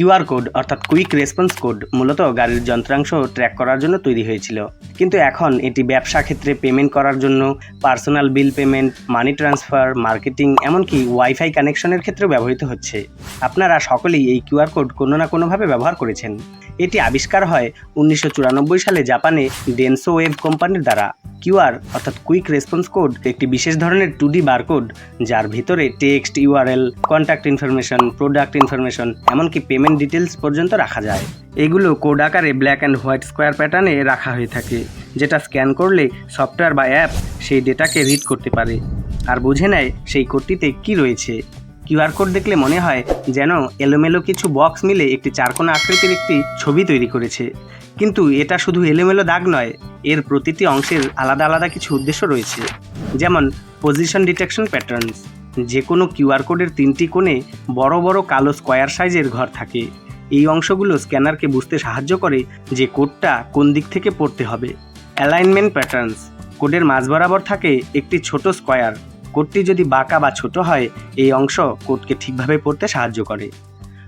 QR code, অর্থাৎ quick response code, মূলত গাড়ির যন্ত্রাংশ ট্র্যাক করার জন্য তৈরি হয়েছিল। কিন্তু এখন এটি ব্যবসা ক্ষেত্রে পেমেন্ট করার জন্য, personal bill payment, money transfer, marketing, এমনকি ওয়াইফাই কানেকশনের ক্ষেত্রেও ব্যবহৃত হচ্ছে। আপনারা সকলেই এই কিউআর কোড কোনো না কোনোভাবে ব্যবহার করেছেন। এটি আবিষ্কার হয় উনিশশো চুরানব্বই সালে জাপানে ডেনসো ওয়েভ কোম্পানির দ্বারা। কিউআর অর্থাৎ কুইক রেসপন্স কোড, একটি বিশেষ ধরনের টু ডি বারকোড, যার ভিতরে text URL contact information, product information, এমনকি পেমেন্ট ডিটেলস পর্যন্ত রাখা যায়। এগুলো কোড আকারে ব্ল্যাক অ্যান্ড হোয়াইট স্কোয়ার প্যাটার্নে রাখা হয়ে থাকে, যেটা স্ক্যান করলে সফটওয়্যার বা অ্যাপ সেই ডেটাকে রিড করতে পারে। আর বুঝে নেয় সেই কোডটিতে কি রয়েছে। কিউআর কোড দেখলে মনে হয় যেন এলোমেলো কিছু বক্স মিলে একটি চারকোনা আকৃতির একটি ছবি তৈরি করেছে। কিন্তু এটা শুধু এলোমেলো দাগ নয়, এর প্রতিটি অংশের আলাদা আলাদা কিছু উদ্দেশ্য রয়েছে। যেমন পজিশন ডিটেকশন প্যাটার্নস যে কোনো কিউআর কোডের তিনটি কোণে বড় বড় কালো স্কোয়ার সাইজের ঘর থাকে। এই অংশগুলো স্ক্যানারকে বুঝতে সাহায্য করে যে কোডটা কোন দিক থেকে পড়তে হবে। অ্যালাইনমেন্ট প্যাটার্নস কোডের মাঝ বরাবর থাকে একটি ছোট স্কোয়ার কোডটি যদি বাঁকা বা ছোট হয়, এই অংশ কোডকে ঠিকভাবে পড়তে সাহায্য করে।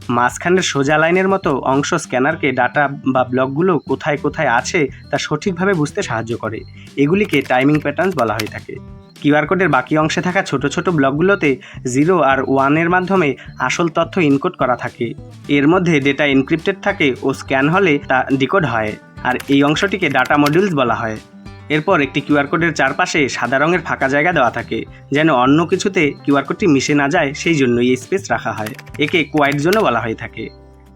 মাঝখানের সোজা লাইনের মতো অংশ স্ক্যানারকে ডাটা বা ব্লকগুলো কোথায় কোথায় আছে তা সঠিকভাবে বুঝতে সাহায্য করে। এগুলিকে টাইমিং প্যাটার্নস বলা হয়ে থাকে। কিউআর কোডের বাকি অংশে থাকা ছোট ছোট ব্লকগুলোতে জিরো আর ওয়ানের মাধ্যমে আসল তথ্য ইনকোড করা থাকে। এর মধ্যে ডেটা এনক্রিপ্টেড থাকে ও স্ক্যান হলে তা ডিকোড হয়। আর এই অংশটিকে ডাটা মডিউলস বলা হয়। এরপর একটি কিউআর কোডের চারপাশে সাদা রঙের ফাঁকা জায়গা দেওয়া থাকে, যেন অন্য কিছুতে কিউআর কোডটি মিশে না যায়, সেই জন্য এই স্পেস রাখা হয়। একে কোয়াইট জোনও বলা হয়ে থাকে।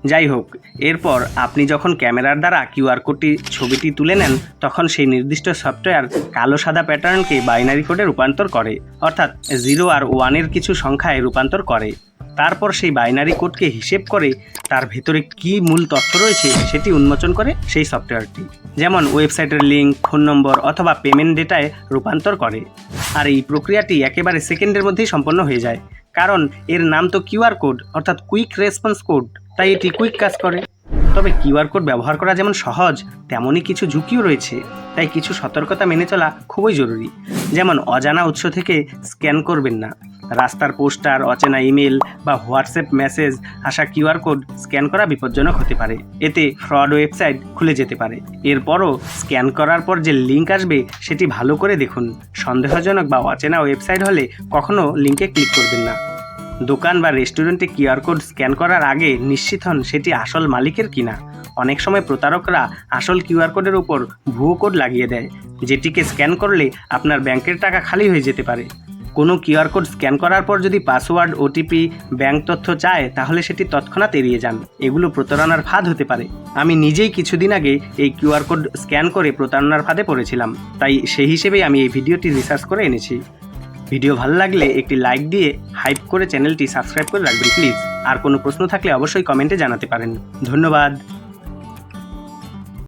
যাই হোক, এরপর আপনি যখন ক্যামেরার দ্বারা কিউআর কোডটি ছবিটি তুলে নেন, তখন সেই নির্দিষ্ট সফটওয়্যার কালো সাদা প্যাটার্নকে বাইনারি কোডে রূপান্তর করে, অর্থাৎ জিরো আর ওয়ানের কিছু সংখ্যায় রূপান্তর করে। তারপর সেই বাইনারি কোডকে হিসেব করে তার ভেতরে কী মূল তথ্য রয়েছে সেটি উন্মোচন করে সেই সফটওয়্যারটি যেমন ওয়েবসাইটের লিঙ্ক ফোন নম্বর অথবা পেমেন্ট ডেটায় রূপান্তর করে। আর এই প্রক্রিয়াটি একেবারে সেকেন্ডের মধ্যেই সম্পন্ন হয়ে যায়। কারণ এর নাম তো কিউআর কোড অর্থাৎ কুইক রেসপন্স কোড তাই এটি কুইক কাজ করে। তবে কিউআর কোড ব্যবহার করা যেমন সহজ, তেমনই কিছু ঝুঁকিও রয়েছে। তাই কিছু সতর্কতা মেনে চলা খুবই জরুরি। যেমন অজানা উৎস থেকে স্ক্যান করবেন না। রাস্তার পোস্টার, অচেনা ইমেল বা হোয়াটসঅ্যাপ মেসেজ, আসা কিউআর কোড স্ক্যান করা বিপজ্জনক হতে পারে। এতে ফ্রড ওয়েবসাইট খুলে যেতে পারে। এরপরও স্ক্যান করার পর যে লিঙ্ক আসবে, সেটি ভালো করে দেখুন। সন্দেহজনক বা অচেনা ওয়েবসাইট হলে কখনও লিঙ্কে ক্লিক করবেন না। দোকান বা রেস্টুরেন্টে কিউআর কোড স্ক্যান করার আগে নিশ্চিত হন সেটি আসল মালিকের কিনা। অনেক সময় প্রতারকরা আসল কিউআর কোডের উপর ভুয়ো কোড লাগিয়ে দেয়, যেটিকে স্ক্যান করলে আপনার ব্যাংকের টাকা খালি হয়ে যেতে পারে। কোনো কিউআর কোড স্ক্যান করার পর যদি পাসওয়ার্ড, ওটিপি, ব্যাংক তথ্য চায়, তাহলে সেটি তৎক্ষণাৎ এড়িয়ে যান। এগুলো প্রতারণার ফাঁদ হতে পারে। আমি নিজেই কিছুদিন আগে এই কিউআর কোড স্ক্যান করে প্রতারণার ফাঁদে পড়েছিলাম। তাই সেই হিসেবেই আমি এই ভিডিওটি রিসার্চ করে এনেছি। ভিডিও ভালো লাগলে একটি লাইক দিয়ে হাইপ করে চ্যানেলটি সাবস্ক্রাইব করে রাখবেন, প্লিজ। আর কোনো প্রশ্ন থাকলে অবশ্যই কমেন্টে জানাতে পারেন। ধন্যবাদ।